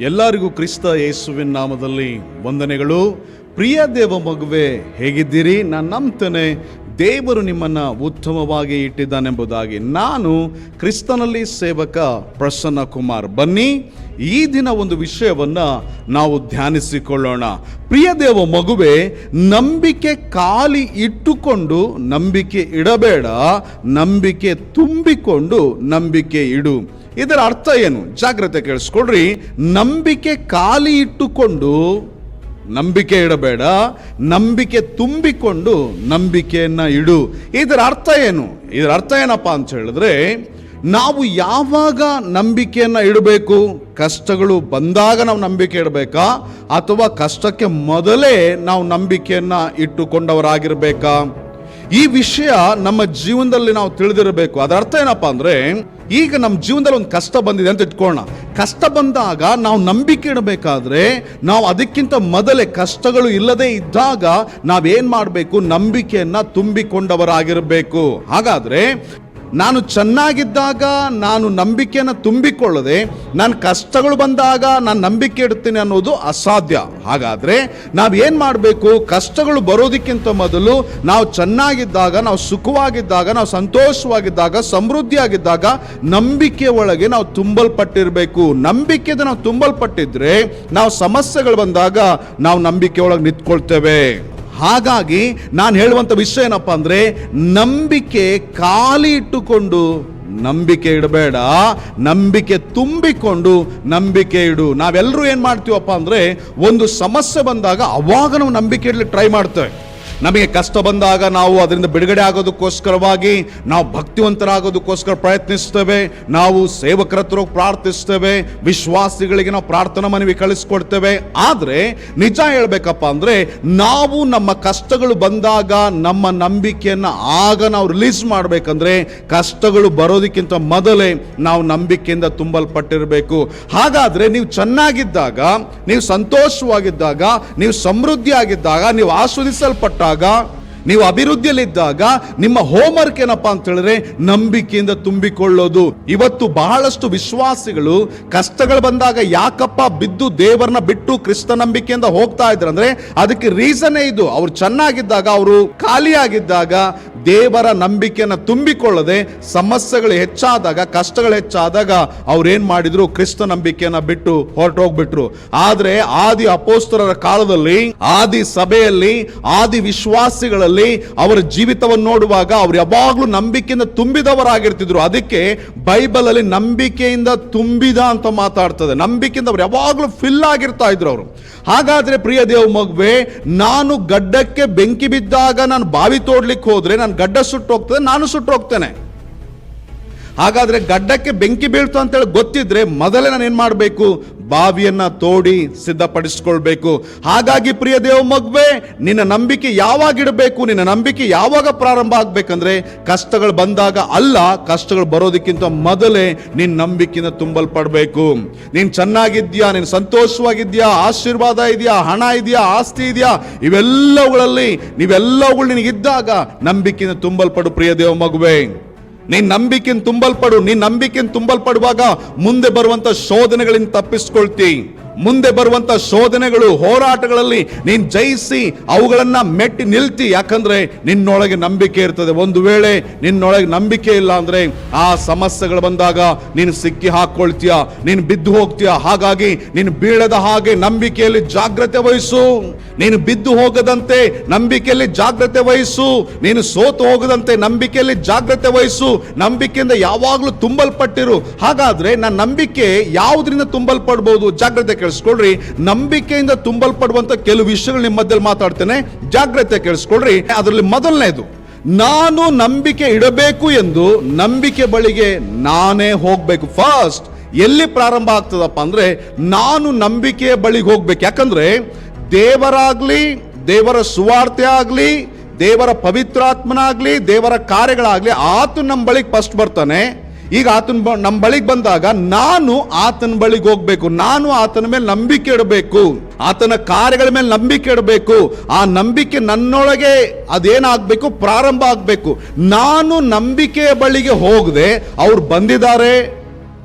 ಎಲ್ಲರಿಗೂ ಕ್ರಿಸ್ತ ಯೇಸುವಿನ ನಾಮದಲ್ಲಿ ವಂದನೆಗಳು. ಪ್ರಿಯ ದೇವ ಮಗುವೆ ಹೇಗಿದ್ದೀರಿ? ನಾನು ನಂಬ್ತೇನೆ. ದೇವರು ನಿಮ್ಮನ್ನು ಉತ್ತಮವಾಗಿ ಇಟ್ಟಿದ್ದಾನೆಂಬುದಾಗಿ ನಾನು ಕ್ರಿಸ್ತನಲ್ಲಿ ಸೇವಕ ಪ್ರಸನ್ನ ಕುಮಾರ್. ಬನ್ನಿ, ಈ ದಿನ ಒಂದು ವಿಷಯವನ್ನು ನಾವು ಧ್ಯಾನಿಸಿಕೊಳ್ಳೋಣ. ಪ್ರಿಯ ದೇವ ಮಗುವೆ, ನಂಬಿಕೆ ಖಾಲಿ ಇಟ್ಟುಕೊಂಡು ನಂಬಿಕೆ ಇಡಬೇಡ, ನಂಬಿಕೆ ತುಂಬಿಕೊಂಡು ನಂಬಿಕೆ ಇಡು. ಇದರ ಅರ್ಥ ಏನು? ಜಾಗ್ರತೆ ಕೇಳಿಸ್ಕೊಡ್ರಿ ನಂಬಿಕೆ ಖಾಲಿ ಇಟ್ಟುಕೊಂಡು ನಂಬಿಕೆ ಇಡಬೇಡ, ನಂಬಿಕೆ ತುಂಬಿಕೊಂಡು ನಂಬಿಕೆಯನ್ನು ಇಡು. ಇದರ ಅರ್ಥ ಏನು? ಇದರ ಅರ್ಥ ಏನಪ್ಪ ಅಂತ ಹೇಳಿದ್ರೆ, ನಾವು ಯಾವಾಗ ನಂಬಿಕೆಯನ್ನು ಇಡಬೇಕು? ಕಷ್ಟಗಳು ಬಂದಾಗ ನಾವು ನಂಬಿಕೆ ಇಡಬೇಕಾ? ಅಥವಾ ಕಷ್ಟಕ್ಕೆ ಮೊದಲೇ ನಾವು ನಂಬಿಕೆಯನ್ನು ಇಟ್ಟುಕೊಂಡವರಾಗಿರ್ಬೇಕಾ? ಈ ವಿಷಯ ನಮ್ಮ ಜೀವನದಲ್ಲಿ ನಾವು ತಿಳಿದಿರಬೇಕು. ಅದರ ಅರ್ಥ ಏನಪ್ಪ ಅಂದ್ರೆ, ಈಗ ನಮ್ಮ ಜೀವನದಲ್ಲಿ ಒಂದು ಕಷ್ಟ ಬಂದಿದೆ ಅಂತ ಇಟ್ಕೊಳ್ಳೋಣ. ಕಷ್ಟ ಬಂದಾಗ ನಾವು ನಂಬಿಕೆ ಇಡಬೇಕಾದ್ರೆ, ನಾವು ಅದಕ್ಕಿಂತ ಮೊದಲೇ ಕಷ್ಟಗಳು ಇಲ್ಲದೆ ಇದ್ದಾಗ ನಾವೇನು ಮಾಡಬೇಕು? ನಂಬಿಕೆಯನ್ನ ತುಂಬಿಕೊಂಡವರಾಗಿರಬೇಕು. ಹಾಗಾದ್ರೆ ನಾನು ಚೆನ್ನಾಗಿದ್ದಾಗ ನಾನು ನಂಬಿಕೆಯನ್ನು ತುಂಬಿಕೊಳ್ಳದೆ, ನಾನು ಕಷ್ಟಗಳು ಬಂದಾಗ ನಾನು ನಂಬಿಕೆ ಇಡ್ತೀನಿ ಅನ್ನೋದು ಅಸಾಧ್ಯ. ಹಾಗಾದರೆ ನಾವು ಏನು ಮಾಡಬೇಕು? ಕಷ್ಟಗಳು ಬರೋದಕ್ಕಿಂತ ಮೊದಲು ನಾವು ಚೆನ್ನಾಗಿದ್ದಾಗ, ನಾವು ಸುಖವಾಗಿದ್ದಾಗ, ನಾವು ಸಂತೋಷವಾಗಿದ್ದಾಗ, ಸಮೃದ್ಧಿಯಾಗಿದ್ದಾಗ ನಂಬಿಕೆ ಒಳಗೆ ನಾವು ತುಂಬಲ್ಪಟ್ಟಿರಬೇಕು. ನಂಬಿಕೆದ ನಾವು ತುಂಬಲ್ಪಟ್ಟಿದ್ರೆ, ನಾವು ಸಮಸ್ಯೆಗಳು ಬಂದಾಗ ನಾವು ನಂಬಿಕೆ ಒಳಗೆ ನಿಂತ್ಕೊಳ್ತೇವೆ. ಹಾಗಾಗಿ ನಾನು ಹೇಳುವಂಥ ವಿಷಯ ಏನಪ್ಪ ಅಂದರೆ ನಂಬಿಕೆ ಖಾಲಿ ಇಟ್ಟುಕೊಂಡು ನಂಬಿಕೆ ಇಡಬೇಡ, ನಂಬಿಕೆ ತುಂಬಿಕೊಂಡು ನಂಬಿಕೆ ಇಡು. ನಾವೆಲ್ಲರೂ ಏನು ಮಾಡ್ತೀವಪ್ಪ ಅಂದರೆ ಒಂದು ಸಮಸ್ಯೆ ಬಂದಾಗ ಅವಾಗ ನಾವು ನಂಬಿಕೆ ಇಡಲಿಕ್ಕೆ ಟ್ರೈ ಮಾಡ್ತೇವೆ. ನಮಗೆ ಕಷ್ಟ ಬಂದಾಗ ನಾವು ಅದರಿಂದ ಬಿಡುಗಡೆ ಆಗೋದಕ್ಕೋಸ್ಕರವಾಗಿ ನಾವು ಭಕ್ತಿವಂತರಾಗೋದಕ್ಕೋಸ್ಕರ ಪ್ರಯತ್ನಿಸ್ತೇವೆ. ನಾವು ಸೇವಕರ ಹತ್ರ ಪ್ರಾರ್ಥಿಸ್ತೇವೆ. ವಿಶ್ವಾಸಿಗಳಿಗೆ ನಾವು ಪ್ರಾರ್ಥನಾ ಮನವಿ ಕಳಿಸ್ಕೊಡ್ತೇವೆ. ಆದರೆ ನಿಜ ಹೇಳಬೇಕಪ್ಪ ಅಂದರೆ ನಾವು ನಮ್ಮ ಕಷ್ಟಗಳು ಬಂದಾಗ ನಮ್ಮ ನಂಬಿಕೆಯನ್ನು ಆಗ ನಾವು ರಿಲೀಸ್ ಮಾಡಬೇಕಂದ್ರೆ ಕಷ್ಟಗಳು ಬರೋದಕ್ಕಿಂತ ಮೊದಲೇ ನಾವು ನಂಬಿಕೆಯಿಂದ ತುಂಬಲ್ಪಟ್ಟಿರಬೇಕು. ಹಾಗಾದರೆ ನೀವು ಚೆನ್ನಾಗಿದ್ದಾಗ, ನೀವು ಸಂತೋಷವಾಗಿದ್ದಾಗ, ನೀವು ಸಮೃದ್ಧಿಯಾಗಿದ್ದಾಗ, ನೀವು जागा ನೀವು ಅಭಿವೃದ್ಧಿಯಲ್ಲಿದ್ದಾಗ ನಿಮ್ಮ ಹೋಮ್ವರ್ಕ್ ಏನಪ್ಪ ಅಂತ ಹೇಳಿದ್ರೆ ನಂಬಿಕೆಯಿಂದ ತುಂಬಿಕೊಳ್ಳೋದು. ಇವತ್ತು ಬಹಳಷ್ಟು ವಿಶ್ವಾಸಿಗಳು ಕಷ್ಟಗಳು ಬಂದಾಗ ಯಾಕಪ್ಪ ಬಿದ್ದು ದೇವರನ್ನ ಬಿಟ್ಟು ಕ್ರಿಸ್ತ ನಂಬಿಕೆಯಿಂದ ಹೋಗ್ತಾ ಇದ್ರು ಅಂದ್ರೆ ಅದಕ್ಕೆ ರೀಸನ್ ಇದು. ಅವ್ರು ಚೆನ್ನಾಗಿದ್ದಾಗ, ಅವರು ಖಾಲಿಯಾಗಿದ್ದಾಗ ದೇವರ ನಂಬಿಕೆಯನ್ನು ತುಂಬಿಕೊಳ್ಳದೆ ಸಮಸ್ಯೆಗಳು ಹೆಚ್ಚಾದಾಗ, ಕಷ್ಟಗಳು ಹೆಚ್ಚಾದಾಗ ಅವ್ರು ಏನ್ ಮಾಡಿದ್ರು? ಕ್ರಿಸ್ತ ನಂಬಿಕೆಯನ್ನ ಬಿಟ್ಟು ಹೊರಟೋಗ್ಬಿಟ್ರು. ಆದ್ರೆ ಆದಿ ಅಪೋಸ್ತರರ ಕಾಲದಲ್ಲಿ, ಆದಿ ಸಭೆಯಲ್ಲಿ ಆದಿ ವಿಶ್ವಾಸಿಗಳಲ್ಲಿ ಅವರ ಜೀವಿತವನ್ನು ನೋಡುವಾಗ ಅವರು ಯಾವಾಗಲೂ ನಂಬಿಕೆಯಿಂದ ತುಂಬಿದವರಾಗಿರ್ತಿದ್ರು. ಅದಕ್ಕೆ ಬೈಬಲ್ ಅಲ್ಲಿ ನಂಬಿಕೆಯಿಂದ ತುಂಬಿದ ಅಂತ ಮಾತಾಡ್ತದೆ. ನಂಬಿಕೆಯಿಂದ ಅವ್ರು ಯಾವಾಗಲೂ ಫಿಲ್ ಆಗಿರ್ತಾ ಇದ್ರು ಅವರು. ಹಾಗಾದ್ರೆ ಪ್ರಿಯ ದೇವ ಮಗುವೆ, ನಾನು ಗಡ್ಡಕ್ಕೆ ಬೆಂಕಿ ಬಿದ್ದಾಗ ನಾನು ಬಾವಿ ತೋಡ್ಲಿಕ್ಕೆ ಹೋದ್ರೆ, ನಾನು ಗಡ್ಡ ಸುಟ್ಟು ಹೋಗ್ತದೆ, ನಾನು ಸುಟ್ಟು ಹೋಗ್ತೇನೆ. ಹಾಗಾದ್ರೆ ಗಡ್ಡಕ್ಕೆ ಬೆಂಕಿ ಬೀಳ್ತು ಅಂತೇಳಿ ಗೊತ್ತಿದ್ರೆ ಮೊದಲೇ ನಾನು ಏನು ಮಾಡಬೇಕು? ಬಾವಿಯನ್ನ ತೋಡಿ ಸಿದ್ಧಪಡಿಸಿಕೊಳ್ಬೇಕು. ಹಾಗಾಗಿ ಪ್ರಿಯ ದೇವ ಮಗುವೆ, ನಿನ್ನ ನಂಬಿಕೆ ಯಾವಾಗ ಇಡಬೇಕು? ನಿನ್ನ ನಂಬಿಕೆ ಯಾವಾಗ ಪ್ರಾರಂಭ ಆಗ್ಬೇಕಂದ್ರೆ ಕಷ್ಟಗಳು ಬಂದಾಗ ಅಲ್ಲ, ಕಷ್ಟಗಳು ಬರೋದಕ್ಕಿಂತ ಮೊದಲೇ ನಿನ್ನ ನಂಬಿಕೆಯಿಂದ ತುಂಬಲ್ಪಡಬೇಕು. ನೀನು ಚೆನ್ನಾಗಿದ್ಯಾ? ನೀನು ಸಂತೋಷವಾಗಿದ್ಯಾ? ಆಶೀರ್ವಾದ ಇದೆಯಾ? ಹಣ ಇದೆಯಾ? ಆಸ್ತಿ ಇದೆಯಾ? ಇವೆಲ್ಲವುಗಳಲ್ಲಿ ನೀವೆಲ್ಲವುಗಳು ನಿನಗಿದ್ದಾಗ ನಂಬಿಕೆಯಿಂದ ತುಂಬಲ್ಪಡು ಪ್ರಿಯ ದೇವ ಮಗುವೆ. ನೀನ್ ನಂಬಿಕೆಯನ್ನು ತುಂಬಲ್ಪಡು ನೀನ್ ನಂಬಿಕೆಯನ್ನು ತುಂಬಲ್ಪಡುವಾಗ ಮುಂದೆ ಬರುವಂತ ಶೋಧನೆಗಳಿಂದ ತಪ್ಪಿಸ್ಕೊಳ್ತಿ. ಮುಂದೆ ಬರುವಂತ ಶೋಧನೆಗಳು, ಹೋರಾಟಗಳಲ್ಲಿ ನೀನ್ ಜಯಿಸಿ ಅವುಗಳನ್ನ ಮೆಟ್ಟಿ ನಿಲ್ತಿ. ಯಾಕಂದ್ರೆ ನಿನ್ನೊಳಗೆ ನಂಬಿಕೆ ಇರ್ತದೆ. ಒಂದು ವೇಳೆ ನಿನ್ನೊಳಗೆ ನಂಬಿಕೆ ಇಲ್ಲ ಅಂದ್ರೆ ಆ ಸಮಸ್ಯೆಗಳು ಬಂದಾಗ ನೀನು ಸಿಕ್ಕಿ ಹಾಕೊಳ್ತೀಯ, ನೀನು ಬಿದ್ದು ಹೋಗ್ತೀಯ. ಹಾಗಾಗಿ ನೀನು ಬೀಳದ ಹಾಗೆ ನಂಬಿಕೆಯಲ್ಲಿ ಜಾಗ್ರತೆ ವಹಿಸು. ನೀನು ಬಿದ್ದು ಹೋಗದಂತೆ ನಂಬಿಕೆಯಲ್ಲಿ ಜಾಗ್ರತೆ ವಹಿಸು. ನೀನು ಸೋತು ಹೋಗದಂತೆ ನಂಬಿಕೆಯಲ್ಲಿ ಜಾಗ್ರತೆ ವಹಿಸು. ನಂಬಿಕೆಯಿಂದ ಯಾವಾಗಲೂ ತುಂಬಲ್ಪಟ್ಟಿರು. ಹಾಗಾದ್ರೆ ನನ್ನ ನಂಬಿಕೆ ಯಾವುದರಿಂದ ತುಂಬಲ್ಪಡ್ಬೋದು? ಜಾಗ್ರತೆ ಕೇಳಿಸ್ಕೊಳ್ರಿ. ನಂಬಿಕೆಯಿಂದ ತುಂಬಲ್ಪಡುವಂತ ಕೆಲವು ವಿಷಯಗಳು ನಿಮ್ಮ ಮಧ್ಯದಲ್ಲಿ ಮಾತಾಡ್ತೇನೆ. ಜಾಗ್ರತೆ ಕೇಳಿಸ್ಕೊಳ್ರಿ. ಅದರಲ್ಲಿ ಮೊದಲನೇದು, ನಾನು ನಂಬಿಕೆ ಇಡಬೇಕು ಎಂದು ನಂಬಿಕೆ ಬಳಿಗೆ ನಾನೇ ಹೋಗ್ಬೇಕು. ಫಸ್ಟ್ ಎಲ್ಲಿ ಪ್ರಾರಂಭ ಆಗ್ತದಪ್ಪ ಅಂದ್ರೆ ನಾನು ನಂಬಿಕೆಯ ಬಳಿಗೆ ಹೋಗ್ಬೇಕು. ಯಾಕಂದ್ರೆ ದೇವರಾಗ್ಲಿ, ದೇವರ ಸುವಾರ್ತೆ ಆಗ್ಲಿ, ದೇವರ ಪವಿತ್ರಾತ್ಮನಾಗ್ಲಿ, ದೇವರ ಕಾರ್ಯಗಳಾಗ್ಲಿ ಆತು ನಮ್ಮ ಬಳಿಗೆ ಫಸ್ಟ್ ಬರ್ತಾನೆ. ಈಗ ಆತನ ನಮ್ಮ ಬಳಿಗೆ ಬಂದಾಗ ನಾನು ಆತನ ಬಳಿಗೆ ಹೋಗ್ಬೇಕು. ನಾನು ಆತನ ಮೇಲೆ ನಂಬಿಕೆ ಇಡಬೇಕು. ಆತನ ಕಾರ್ಯಗಳ ಮೇಲೆ ನಂಬಿಕೆ ಇಡಬೇಕು. ಆ ನಂಬಿಕೆ ನನ್ನೊಳಗೆ ಅದೇನಾಗಬೇಕು? ಪ್ರಾರಂಭ ಆಗಬೇಕು. ನಾನು ನಂಬಿಕೆಯ ಬಳಿಗೆ ಹೋಗದೆ, ಅವ್ರು ಬಂದಿದ್ದಾರೆ,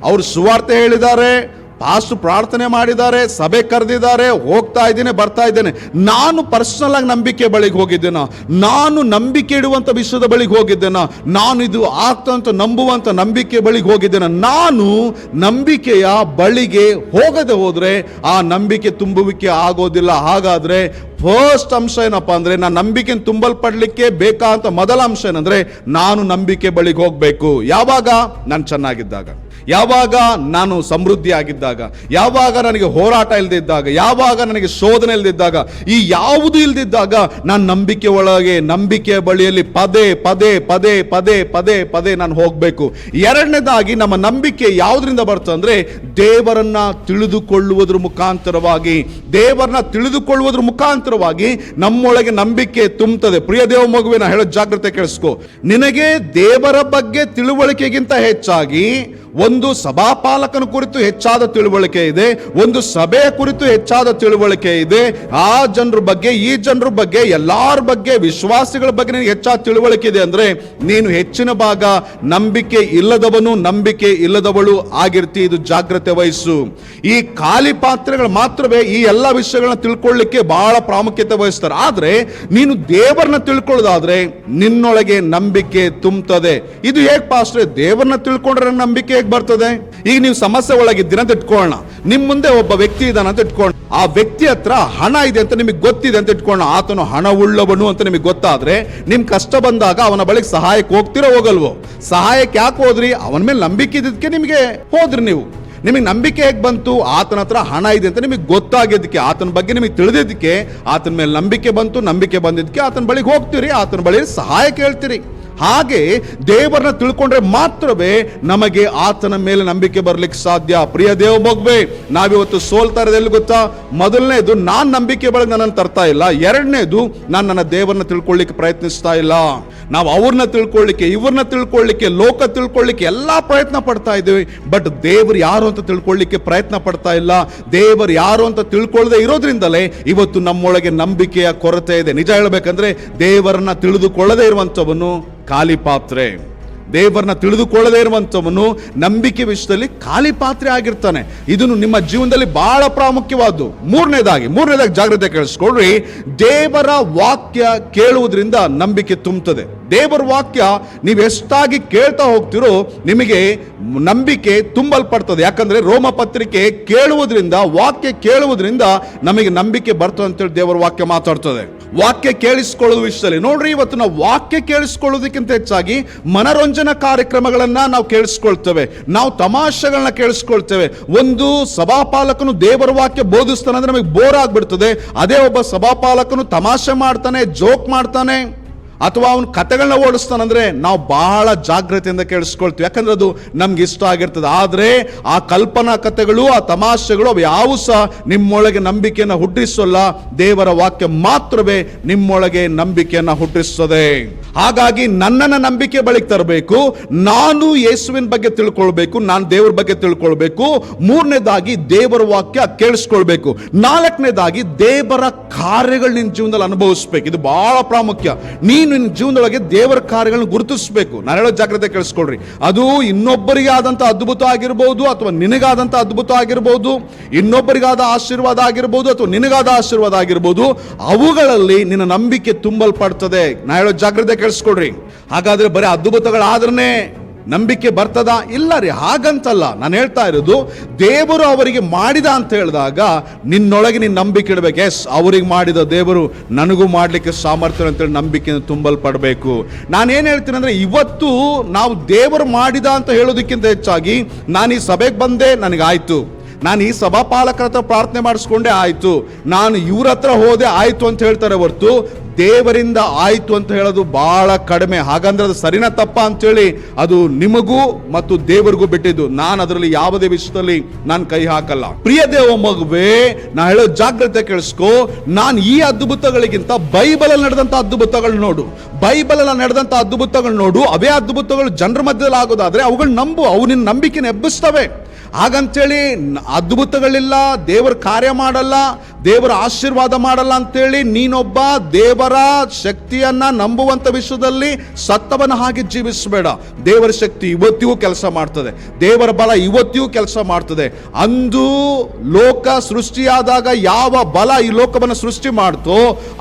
ಅವ್ರು ಸುವಾರ್ತೆ ಹೇಳಿದ್ದಾರೆ ಪಾಸ್ಟ್ ಪ್ರಾರ್ಥನೆ ಮಾಡಿದ್ದಾರೆ, ಸಭೆ ಕರೆದಿದ್ದಾರೆ, ಹೋಗ್ತಾ ಇದ್ದೀನಿ, ಬರ್ತಾ ಇದ್ದೇನೆ. ನಾನು ಪರ್ಸನಲ್ ಆಗಿ ನಂಬಿಕೆ ಬಳಿಗೆ ಹೋಗಿದ್ದೇನ? ನಾನು ನಂಬಿಕೆ ಇಡುವಂಥ ವಿಷಯದ ಬಳಿಗೆ ಹೋಗಿದ್ದೇನ? ನಾನು ಇದು ಆಗ್ತಂತ ನಂಬುವಂಥ ನಂಬಿಕೆ ಬಳಿಗೆ ಹೋಗಿದ್ದೇನೆ? ನಾನು ನಂಬಿಕೆಯ ಬಳಿಗೆ ಹೋಗದೆ ಹೋದರೆ ಆ ನಂಬಿಕೆ ತುಂಬುವಿಕೆ ಆಗೋದಿಲ್ಲ. ಹಾಗಾದರೆ ಫಸ್ಟ್ ಅಂಶ ಏನಪ್ಪ ಅಂದರೆ ನಾನು ನಂಬಿಕೆ ತುಂಬಲ್ಪಡಲಿಕ್ಕೆ ಬೇಕಾದಂಥ ಮೊದಲ ಅಂಶ ಏನಂದರೆ, ನಾನು ನಂಬಿಕೆ ಬಳಿಗೆ ಹೋಗಬೇಕು. ಯಾವಾಗ? ನಾನು ಚೆನ್ನಾಗಿದ್ದಾಗ. ಯಾವಾಗ ನಾನು ಸಮೃದ್ಧಿ ಆಗಿದ್ದಾಗ ಯಾವಾಗ ನನಗೆ ಹೋರಾಟ ಇಲ್ಲದಿದ್ದಾಗ ಯಾವಾಗ ನನಗೆ ಶೋಧನೆ ಇಲ್ಲದಿದ್ದಾಗ ಈ ಯಾವುದು ಇಲ್ಲದಿದ್ದಾಗ ನಾನು ನಂಬಿಕೆ ಒಳಗೆ, ನಂಬಿಕೆಯ ಬಳಿಯಲ್ಲಿ ಪದೇ ಪದೇ ಪದೇ ಪದೇ ಪದೇ ಪದೇ ನಾನು ಹೋಗಬೇಕು. ಎರಡನೇದಾಗಿ ನಮ್ಮ ನಂಬಿಕೆ ಯಾವುದರಿಂದ ಬರ್ತದೆ ಅಂದರೆ ದೇವರನ್ನ ತಿಳಿದುಕೊಳ್ಳುವುದರ ಮುಖಾಂತರವಾಗಿ, ದೇವರನ್ನ ತಿಳಿದುಕೊಳ್ಳುವುದರ ಮುಖಾಂತರವಾಗಿ ನಮ್ಮೊಳಗೆ ನಂಬಿಕೆ ತುಂಬುತ್ತದೆ. ಪ್ರಿಯ ದೇವ ಮಗುವಿನ ಹೇಳೋ ಜಾಗ್ರತೆ ಕೇಳಿಸ್ಕೊ. ನಿನಗೆ ದೇವರ ಬಗ್ಗೆ ತಿಳುವಳಿಕೆಗಿಂತ ಹೆಚ್ಚಾಗಿ ಒಂದು ಸಭಾಪಾಲಕನ ಕುರಿತು ಹೆಚ್ಚಾದ ತಿಳುವಳಿಕೆ ಇದೆ, ಒಂದು ಸಭೆಯ ಕುರಿತು ಹೆಚ್ಚಾದ ತಿಳುವಳಿಕೆ ಇದೆ. ಆ ಜನರ ಬಗ್ಗೆ, ಈ ಜನರ ಬಗ್ಗೆ, ಎಲ್ಲಾರ ಬಗ್ಗೆ, ವಿಶ್ವಾಸಿಗಳ ಬಗ್ಗೆ ನಿನಗೆ ಹೆಚ್ಚಾದ ತಿಳುವಳಿಕೆ ಇದೆ ಅಂದ್ರೆ, ನೀನು ಹೆಚ್ಚಿನ ಭಾಗ ನಂಬಿಕೆ ಇಲ್ಲದವನು ನಂಬಿಕೆ ಇಲ್ಲದವಳು ಆಗಿರ್ತಿ, ಇದು ಜಾಗ್ರತೆ ವಹಿಸು. ಈ ಖಾಲಿ ಪಾತ್ರೆಗಳು ಮಾತ್ರವೇ ಈ ಎಲ್ಲ ವಿಷಯಗಳನ್ನ ತಿಳ್ಕೊಳ್ಳಿಕ್ಕೆ ಬಹಳ ಪ್ರಾಮುಖ್ಯತೆ ವಹಿಸ್ತಾರೆ. ಆದ್ರೆ, ನೀನು ದೇವರನ್ನ ತಿಳ್ಕೊಳ್ಳೋದಾದ್ರೆ, ನಿನ್ನೊಳಗೆ ನಂಬಿಕೆ ತುಂಬುತ್ತದೆ. ಇದು ಹೇಗೆ ಪಾಸ್ಟ್ರೆ? ದೇವರನ್ನ ತಿಳ್ಕೊಂಡ್ರೆ ನಂಬಿಕೆ ಹೇಗ್ ಬರ್ತದೆ? ಈಗ ನೀವು ಸಮಸ್ಯೆ ಒಳಗಿದ್ದೀರ ಅಂತ ಇಟ್ಕೊಳ್ಳೋಣ. ನಿಮ್ ಮುಂದೆ ಒಬ್ಬ ವ್ಯಕ್ತಿ ಇದ್ದಾನೆ ಅಂತ ಇಟ್ಕೊಳ್ಳೋಣ. ಆ ವ್ಯಕ್ತಿ ಹತ್ರ ಹಣ ಇದೆ ಅಂತ ನಿಮಗೆ ಗೊತ್ತಿದೆ ಅಂತ ಇಟ್ಕೊಳ್ಳೋಣ. ಆತನು ಹಣ ಉಳ್ಳವನು ಅಂತ ನಿಮಗೆ ಗೊತ್ತಾದ್ರೆ ನಿಮ್ ಕಷ್ಟ ಬಂದಾಗ ಅವನ ಬಳಿಗೆ ಸಹಾಯಕ್ಕೆ ಹೋಗ್ತಿರೋ, ಹೋಗಲ್ವೋ? ಸಹಾಯಕ್ಕೆ ಯಾಕೆ ಹೋದ್ರಿ? ಅವನ ಮೇಲೆ ನಂಬಿಕೆ ಇದ್ದಕ್ಕೆ ನಿಮಗೆ ಹೋದ್ರಿ ನೀವು. ನಿಮಗೆ ನಂಬಿಕೆ ಹೇಗೆ ಬಂತು? ಆತನ ಹತ್ರ ಹಣ ಇದೆ ಅಂತ ನಿಮಗೆ ಗೊತ್ತಾಗಿದ್ದಕ್ಕೆ, ಆತನ ಬಗ್ಗೆ ನಿಮಗೆ ತಿಳಿದಿದ್ದಕ್ಕೆ, ಆತನ ಮೇಲೆ ನಂಬಿಕೆ ಬಂತು, ನಂಬಿಕೆ ಬಂದಿದ್ದಕ್ಕೆ ಆತನ ಬಳಿಗೆ ಹೋಗ್ತೀರಿ, ಆತನ ಬಳಿ ಸಹಾಯ ಕೇಳ್ತೀರಿ. ಹಾಗೆ ದೇವರನ್ನ ತಿಳ್ಕೊಂಡ್ರೆ ಮಾತ್ರವೇ ನಮಗೆ ಆತನ ಮೇಲೆ ನಂಬಿಕೆ ಬರ್ಲಿಕ್ಕೆ ಸಾಧ್ಯ. ಪ್ರಿಯ ದೇವ ಮಗುವೆ, ನಾವಿವತ್ತು ಸೋಲ್ತಾ ಇರೋದೆಲ್ಲ ಗೊತ್ತಾ? ಮೊದಲನೇದು, ನಾನು ನಂಬಿಕೆ ಬಳಗ ನನ್ನನ್ನು ತರ್ತಾ ಇಲ್ಲ. ಎರಡನೇದು, ನಾನು ನನ್ನ ದೇವರನ್ನ ತಿಳ್ಕೊಳ್ಳಿಕ್ಕೆ ಪ್ರಯತ್ನಿಸ್ತಾ ಇಲ್ಲ. ನಾವು ಅವ್ರನ್ನ ತಿಳ್ಕೊಳ್ಳಿಕ್ಕೆ, ಇವ್ರನ್ನ ತಿಳ್ಕೊಳ್ಳಿಕ್ಕೆ, ಲೋಕ ತಿಳ್ಕೊಳ್ಳಿಕ್ಕೆ ಎಲ್ಲಾ ಪ್ರಯತ್ನ ಪಡ್ತಾ ಇದ್ದೀವಿ. ಬಟ್ ದೇವರು ಯಾರು ಅಂತ ತಿಳ್ಕೊಳ್ಳಿಕ್ಕೆ ಪ್ರಯತ್ನ ಪಡ್ತಾ ಇಲ್ಲ. ದೇವರು ಯಾರು ಅಂತ ತಿಳ್ಕೊಳ್ಳದೆ ಇರೋದ್ರಿಂದಲೇ ಇವತ್ತು ನಮ್ಮೊಳಗೆ ನಂಬಿಕೆಯ ಕೊರತೆ ಇದೆ. ನಿಜ ಹೇಳಬೇಕಂದ್ರೆ ದೇವರನ್ನ ತಿಳಿದುಕೊಳ್ಳದೆ ಇರುವಂತವನು ಖಾಲಿ ಪಾತ್ರೆ. ದೇವರನ್ನ ತಿಳಿದುಕೊಳ್ಳದೇ ಇರುವಂಥವನು ನಂಬಿಕೆ ವಿಷಯದಲ್ಲಿ ಖಾಲಿ ಪಾತ್ರೆ ಆಗಿರ್ತಾನೆ. ಇದನ್ನು ನಿಮ್ಮ ಜೀವನದಲ್ಲಿ ಬಹಳ ಪ್ರಾಮುಖ್ಯವಾದ್ದು. ಮೂರನೇದಾಗಿ ಮೂರನೇದಾಗಿ ಜಾಗ್ರತೆ ಕೇಳಿಸ್ಕೊಳ್ರಿ. ದೇವರ ವಾಕ್ಯ ಕೇಳುವುದರಿಂದ ನಂಬಿಕೆ ತುಂಬುತ್ತದೆ. ದೇವರ ವಾಕ್ಯ ನೀವು ಎಷ್ಟಾಗಿ ಕೇಳ್ತಾ ಹೋಗ್ತಿರೋ ನಿಮಗೆ ನಂಬಿಕೆ ತುಂಬಲ್ಪಡ್ತದೆ. ಯಾಕಂದರೆ ರೋಮ ಪತ್ರಿಕೆ ಕೇಳುವುದರಿಂದ, ವಾಕ್ಯ ಕೇಳುವುದರಿಂದ ನಮಗೆ ನಂಬಿಕೆ ಬರ್ತದೆ ಅಂತೇಳಿ ದೇವರ ವಾಕ್ಯ ಮಾತಾಡ್ತದೆ. ವಾಕ್ಯ ಕೇಳಿಸ್ಕೊಳ್ಳೋದು ವಿಷಯದಲ್ಲಿ ನೋಡ್ರಿ, ಇವತ್ತು ನಾವು ವಾಕ್ಯ ಕೇಳಿಸ್ಕೊಳ್ಳೋದಕ್ಕಿಂತ ಹೆಚ್ಚಾಗಿ ಮನರಂಜನಾ ಕಾರ್ಯಕ್ರಮಗಳನ್ನು ನಾವು ಕೇಳಿಸ್ಕೊಳ್ತೇವೆ. ನಾವು ತಮಾಷೆಗಳನ್ನ ಕೇಳಿಸ್ಕೊಳ್ತೇವೆ. ಒಂದು ಸಭಾಪಾಲಕನು ದೇವರ ವಾಕ್ಯ ಬೋಧಿಸ್ತಾನೆ ಅಂದ್ರೆ ನಮಗೆ ಬೋರ್ ಆಗ್ಬಿಡ್ತದೆ. ಅದೇ ಒಬ್ಬ ಸಭಾಪಾಲಕನು ತಮಾಷೆ ಮಾಡ್ತಾನೆ, ಜೋಕ್ ಮಾಡ್ತಾನೆ. ಅಥವಾ ಅವನು ಕತೆಗಳನ್ನ ಓಡಿಸ್ತಾನಂದ್ರೆ ನಾವು ಬಹಳ ಜಾಗ್ರತೆಯಿಂದ ಕೇಳಿಸ್ಕೊಳ್ತೀವಿ. ಯಾಕಂದ್ರೆ ಅದು ನಮ್ಗೆ ಇಷ್ಟ ಆಗಿರ್ತದೆ. ಆದ್ರೆ ಆ ಕಲ್ಪನಾ ಕಥೆಗಳು ಆ ತಮಾಷೆಗಳು ಅವು ಯಾವು ಸಹ ನಿಮ್ಮೊಳಗೆ ನಂಬಿಕೆಯನ್ನು ಹುಟ್ಟಿಸೋಲ್ಲ. ದೇವರ ವಾಕ್ಯ ಮಾತ್ರವೇ ನಿಮ್ಮೊಳಗೆ ನಂಬಿಕೆಯನ್ನ ಹುಟ್ಟಿಸ್ತದೆ. ಹಾಗಾಗಿ ನನ್ನನ್ನ ನಂಬಿಕೆ ಬಳಿಗೆ ತರಬೇಕು. ನಾನು ಯೇಸುವಿನ ಬಗ್ಗೆ ತಿಳ್ಕೊಳ್ಬೇಕು. ನಾನು ದೇವರ ಬಗ್ಗೆ ತಿಳ್ಕೊಳ್ಬೇಕು. ಮೂರನೇದಾಗಿ ದೇವರ ವಾಕ್ಯ ಕೇಳಿಸ್ಕೊಳ್ಬೇಕು. ನಾಲ್ಕನೇದಾಗಿ ದೇವರ ಕಾರ್ಯಗಳು ನಿನ್ನ ಜೀವನದಲ್ಲಿ ಅನುಭವಿಸ್ಬೇಕು. ಇದು ಬಹಳ ಪ್ರಾಮುಖ್ಯ. ನೀನು ನಿನ್ನ ಜೀವನದೊಳಗೆ ದೇವರ ಕಾರ್ಯಗಳನ್ನು ಗುರುತಿಸಬೇಕು. ನಾನು ಹೇಳೋ ಜಾಗ್ರತೆ ಕೇಳಿಸ್ಕೊಳ್ರಿ. ಅದು ಇನ್ನೊಬ್ಬರಿಗೆ ಆದಂತ ಅದ್ಭುತ ಆಗಿರ್ಬೋದು ಅಥವಾ ನಿನಗಾದಂತ ಅದ್ಭುತ ಆಗಿರ್ಬೋದು, ಇನ್ನೊಬ್ಬರಿಗಾದ ಆಶೀರ್ವಾದ ಆಗಿರ್ಬೋದು ಅಥವಾ ನಿನಗಾದ ಆಶೀರ್ವಾದ ಆಗಿರ್ಬೋದು, ಅವುಗಳಲ್ಲಿ ನಿನ್ನ ನಂಬಿಕೆ ತುಂಬಲ್ಪಡ್ತದೆ. ನಾ ಹೇಳೋ ಜಾಗ್ರತೆ ಕೇಳಿಸ್ಕೊಳ್ರಿ. ಹಾಗಾದ್ರೆ ಬರೀ ಅದ್ಭುತಗಳಾದ್ರೇ ನಂಬಿಕೆ ಬರ್ತದ? ಇಲ್ಲ ರೀ, ಹಾಗಂತಲ್ಲ. ನಾನು ಹೇಳ್ತಾ ಇರೋದು, ದೇವರು ಅವರಿಗೆ ಮಾಡಿದ ಅಂತ ಹೇಳಿದಾಗ ನಿನ್ನೊಳಗೆ ನೀನು ನಂಬಿಕೆ ಇಡಬೇಕು. ಎಸ್ ಅವರಿಗೆ ಮಾಡಿದ ದೇವರು ನನಗೂ ಮಾಡಲಿಕ್ಕೆ ಸಾಮರ್ಥ್ಯ ಅಂತೇಳಿ ನಂಬಿಕೆಯನ್ನು ತುಂಬಲ್ಪಡಬೇಕು. ನಾನೇನು ಹೇಳ್ತೀನಿ ಅಂದರೆ, ಇವತ್ತು ನಾವು ದೇವರು ಮಾಡಿದ ಅಂತ ಹೇಳೋದಕ್ಕಿಂತ ಹೆಚ್ಚಾಗಿ ನಾನು ಈ ಸಭೆಗೆ ಬಂದೆ, ನನಗಾಯ್ತು. ನಾನು ಈ ಸಭಾಪಾಲಕರ ಹತ್ರ ಪ್ರಾರ್ಥನೆ ಮಾಡಿಸ್ಕೊಂಡೆ ಆಯಿತು. ನಾನು ಇವ್ರ ಹತ್ರ ಹೋದೆ ಆಯಿತು ಅಂತ ಹೇಳ್ತಾರೆ ಹೊರತು ದೇವರಿಂದ ಆಯಿತು ಅಂತ ಹೇಳೋದು ಭಾಳ ಕಡಿಮೆ. ಹಾಗಂದ್ರೆ ಅದು ಸರಿನ ತಪ್ಪ ಅಂತೇಳಿ ಅದು ನಿಮಗೂ ಮತ್ತು ದೇವರಿಗೂ ಬಿಟ್ಟಿದ್ದು. ನಾನು ಅದರಲ್ಲಿ ಯಾವುದೇ ವಿಷಯದಲ್ಲಿ ನಾನು ಕೈ ಹಾಕಲ್ಲ. ಪ್ರಿಯ ದೇವ ಮಗುವೆ, ನಾ ಹೇಳೋ ಜಾಗ್ರತೆ ಕೇಳಿಸ್ಕೊ. ನಾನು ಈ ಅದ್ಭುತಗಳಿಗಿಂತ ಬೈಬಲಲ್ಲಿ ನಡೆದಂಥ ಅದ್ಭುತಗಳು ನೋಡು. ಬೈಬಲಲ್ಲಿ ನಡೆದಂಥ ಅದ್ಭುತಗಳು ನೋಡು. ಅವೇ ಅದ್ಭುತಗಳು ಜನರ ಮಧ್ಯದಲ್ಲಿ ಆಗೋದಾದ್ರೆ ಅವುಗಳು ನಂಬು. ಅವು ನಿನ್ನ ನಂಬಿಕೆನ ಎಬ್ಬಿಸ್ತವೆ. ಹಾಗಂತೇಳಿ ಅದ್ಭುತಗಳಿಲ್ಲ, ದೇವರ ಕಾರ್ಯ ಮಾಡಲ್ಲ, ದೇವರ ಆಶೀರ್ವಾದ ಮಾಡಲ್ಲ ಅಂತೇಳಿ ನೀನೊಬ್ಬ ದೇವರ ಶಕ್ತಿಯನ್ನು ನಂಬುವಂಥ ವಿಷಯದಲ್ಲಿ ಸತ್ತವನ ಹಾಗೆ ಜೀವಿಸಬೇಡ. ದೇವರ ಶಕ್ತಿ ಇವತ್ತಿಗೂ ಕೆಲಸ ಮಾಡ್ತದೆ. ದೇವರ ಬಲ ಇವತ್ತಿಗೂ ಕೆಲಸ ಮಾಡ್ತದೆ. ಅಂದು ಲೋಕ ಸೃಷ್ಟಿಯಾದಾಗ ಯಾವ ಬಲ ಈ ಲೋಕವನ್ನು ಸೃಷ್ಟಿ ಮಾಡ್ತೋ,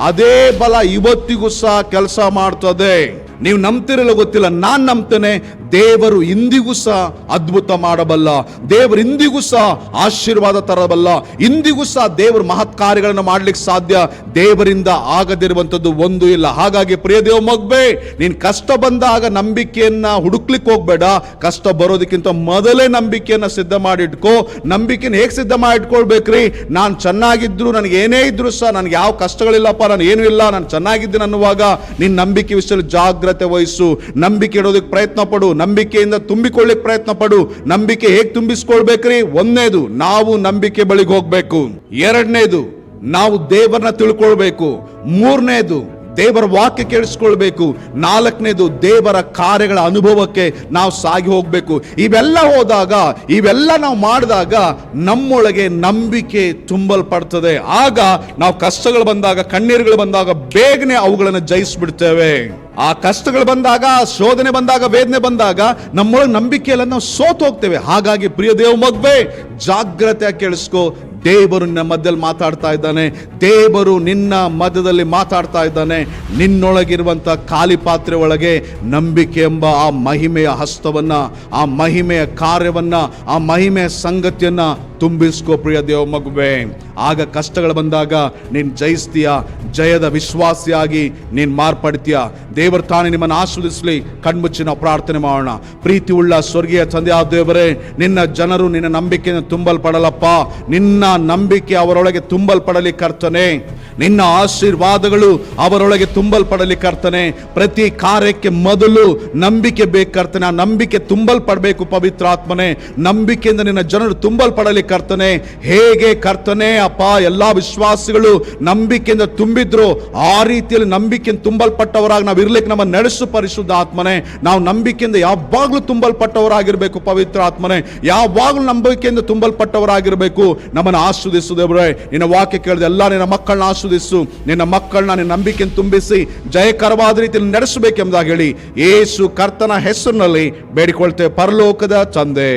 ಅದೇ ಬಲ ಇವತ್ತಿಗೂ ಸಹ ಕೆಲಸ ಮಾಡ್ತದೆ. ನೀವು ನಂಬ್ತಿರಲ್ಲ ಗೊತ್ತಿಲ್ಲ. ನಾನು ನಂಬ್ತೇನೆ. ದೇವರು ಇಂದಿಗೂ ಸಹ ಅದ್ಭುತ ಮಾಡಬಲ್ಲ. ದೇವರು ಇಂದಿಗೂ ಸಹ ಆಶೀರ್ವಾದ ತರಬಲ್ಲ. ಇಂದಿಗೂ ಸಹ ದೇವರು ಮಹತ್ ಕಾರ್ಯಗಳನ್ನು ಮಾಡ್ಲಿಕ್ಕೆ ಸಾಧ್ಯ. ದೇವರಿಂದ ಆಗದಿರುವಂಥದ್ದು ಒಂದು ಇಲ್ಲ. ಹಾಗಾಗಿ ಪ್ರಿಯ ದೇವ ಮಗ್ಬೆ, ನೀನು ಕಷ್ಟ ಬಂದಾಗ ನಂಬಿಕೆಯನ್ನ ಹುಡುಕ್ಲಿಕ್ಕೆ ಹೋಗ್ಬೇಡ. ಕಷ್ಟ ಬರೋದಕ್ಕಿಂತ ಮೊದಲೇ ನಂಬಿಕೆಯನ್ನ ಸಿದ್ಧ ಮಾಡಿಟ್ಕೋ. ನಂಬಿಕೆನ ಹೇಗೆ ಸಿದ್ಧ ಮಾಡಿಟ್ಕೊಳ್ಬೇಕ್ರಿ? ನಾನು ಚೆನ್ನಾಗಿದ್ರು ನನಗೆ ಏನೇ ಇದ್ರು ಸಹ ನನಗೆ ಯಾವ ಕಷ್ಟಗಳಿಲ್ಲಪ್ಪ, ನಾನು ಏನೂ ಇಲ್ಲ, ನಾನು ಚೆನ್ನಾಗಿದ್ದೀನಿ ಅನ್ನುವಾಗ ನಿನ್ನ ನಂಬಿಕೆ ವಿಷಯದಲ್ಲಿ ಜಾಗ್ರತೆ ವಹಿಸು. ನಂಬಿಕೆ ಇಡೋದಕ್ಕೆ ಪ್ರಯತ್ನ ಪಡು. ನಂಬಿಕೆಯಿಂದ ತುಂಬಿಕೊಳ್ಳಿಕ್ಕೆ ಪ್ರಯತ್ನ ಪಡು. ನಂಬಿಕೆ ಹೇಗೆ ತುಂಬಿಸ್ಕೊಳ್ಬೇಕ್ರಿ? ಒಂದನೇದು, ನಾವು ನಂಬಿಕೆ ಬಳಿಗೆ ಹೋಗ್ಬೇಕು. ಎರಡನೇದು, ನಾವು ದೇವರನ್ನ ತಿಳ್ಕೊಳ್ಬೇಕು. ಮೂರನೇದು, ದೇವರ ವಾಕ್ಯ ಕೇಳಿಸ್ಕೊಳ್ಬೇಕು. ನಾಲ್ಕನೇದು, ದೇವರ ಕಾರ್ಯಗಳ ಅನುಭವಕ್ಕೆ ನಾವು ಸಾಗಿ ಹೋಗಬೇಕು. ಇವೆಲ್ಲ ಹೋದಾಗ, ಇವೆಲ್ಲ ನಾವು ಮಾಡಿದಾಗ ನಮ್ಮೊಳಗೆ ನಂಬಿಕೆ ತುಂಬಲ್ಪಡ್ತದೆ. ಆಗ ನಾವು ಕಷ್ಟಗಳು ಬಂದಾಗ, ಕಣ್ಣೀರುಗಳು ಬಂದಾಗ ಬೇಗನೆ ಅವುಗಳನ್ನು ಜಯಿಸ್ಬಿಡ್ತೇವೆ. ಆ ಕಷ್ಟಗಳು ಬಂದಾಗ ಶೋಧನೆ ಬಂದಾಗ, ವೇದನೆ ಬಂದಾಗ ನಮ್ಮೊಳಗೆ ನಂಬಿಕೆಯಲ್ಲ ನಾವು ಸೋತು ಹೋಗ್ತೇವೆ. ಹಾಗಾಗಿ ಪ್ರಿಯ ದೇವ ಮಗ್ಬೆ ಜಾಗ್ರತೆ ಕೇಳಿಸ್ಕೋ. ದೇವರು ನಿನ್ನ ಮಧ್ಯದಲ್ಲಿ ಮಾತಾಡ್ತಾ ಇದ್ದಾನೆ. ದೇವರು ನಿನ್ನ ಮಧ್ಯದಲ್ಲಿ ಮಾತಾಡ್ತಾ ಇದ್ದಾನೆ. ನಿನ್ನೊಳಗಿರುವಂಥ ಖಾಲಿ ಪಾತ್ರೆ ಒಳಗೆ ನಂಬಿಕೆ ಎಂಬ ಆ ಮಹಿಮೆಯ ಹಸ್ತವನ್ನು, ಆ ಮಹಿಮೆಯ ಕಾರ್ಯವನ್ನು, ಆ ಮಹಿಮೆಯ ಸಂಗತಿಯನ್ನ ತುಂಬಿಸ್ಕೋ ಪ್ರಿಯ ದೇವ ಮಗುವೆ. ಆಗ ಕಷ್ಟಗಳು ಬಂದಾಗ ನೀನು ಜಯಿಸ್ತೀಯ. ಜಯದ ವಿಶ್ವಾಸಿಯಾಗಿ ನೀನು ಮಾರ್ಪಡ್ತೀಯ. ದೇವರು ತಾನೇ ನಿಮ್ಮನ್ನು ಆಸ್ವಾದಿಸಲಿ ಕಣ್ಮುಚ್ಚಿ ನಾವು ಪ್ರಾರ್ಥನೆ ಮಾಡೋಣ. ಪ್ರೀತಿ ಉಳ್ಳ ಸ್ವರ್ಗೀಯ ತಂದೆ ದೇವರೇ, ನಿನ್ನ ಜನರು ನಿನ್ನ ನಂಬಿಕೆಯನ್ನು ತುಂಬಲ್ಪಡಲಪ್ಪ. ನಿನ್ನ ನಂಬಿಕೆ ಅವರೊಳಗೆ ತುಂಬಲ್ಪಡಲಿ ಕರ್ತನೆ. ನಿನ್ನ ಆಶೀರ್ವಾದಗಳು ಅವರೊಳಗೆ ತುಂಬಲ್ಪಡಲಿ ಕರ್ತನೆ. ಪ್ರತಿ ಕಾರ್ಯಕ್ಕೆ ಮೊದಲು ನಂಬಿಕೆ ಬೇಕು ಕರ್ತನೆ. ಆ ನಂಬಿಕೆ ತುಂಬಲ್ಪಡಬೇಕು ಪವಿತ್ರಾತ್ಮನೆ ನಂಬಿಕೆಯಿಂದ ನಿನ್ನ ಜನರು ತುಂಬಲ್ಪಡಲಿ ಕರ್ತನೆ. ಹೇಗೆ ಕರ್ತನೆ? ಅಪ್ಪ, ಎಲ್ಲಾ ವಿಶ್ವಾಸಿಗಳು ನಂಬಿಕೆಯಿಂದ ತುಂಬಿದ್ರು. ಆ ರೀತಿಯಲ್ಲಿ ನಂಬಿಕೆಯಿಂದ ತುಂಬಲ್ಪಟ್ಟವರಾಗಿ ನಾವು ಇರ್ಲಿಕ್ಕೆ ನಮ್ಮ ನಡೆಸು ಪರಿಶುದ್ಧ ಆತ್ಮನೆ. ನಾವು ನಂಬಿಕೆಯಿಂದ ಯಾವಾಗಲೂ ತುಂಬಲ್ಪಟ್ಟವರಾಗಿರ್ಬೇಕು ಪವಿತ್ರ ಆತ್ಮನೆ. ಯಾವಾಗಲೂ ನಂಬಿಕೆಯಿಂದ ತುಂಬಲ್ಪಟ್ಟವರಾಗಿರ್ಬೇಕು. ನಮ್ಮನ್ನು ಆಸ್ವಾದಿಸು ನಿನ್ನ ವಾಕ್ಯ ಕೇಳಿದ ಎಲ್ಲ ನಿನ್ನ ಮಕ್ಕಳನ್ನ ಆಸ್ವಾದಿಸು ನಿನ್ನ ಮಕ್ಕಳನ್ನ ನಿನ್ನ ನಂಬಿಕೆ ತುಂಬಿಸಿ, ಜಯಕರವಾದ ರೀತಿಯಲ್ಲಿ ನಡೆಸಬೇಕೆಂಬುದಾಗಿ ಹೇಳಿ, ಏಸು ಕರ್ತನ ಹೆಸರಿನಲ್ಲಿ ಬೇಡಿಕೊಳ್ತೇವೆ. ಪರಲೋಕದ ತಂದೆ.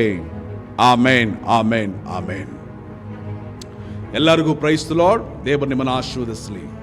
ಆಮೇನ್ ಆಮೇನ್ ಆಮೇನ್. ಎಲ್ಲರಿಗೂ ಪ್ರೈಸ್ ಲಾರ್ಡ್ ದೇವರು ನಿಮ್ಮನ್ನು ಆಶೀರ್ವದಿಸಲಿ.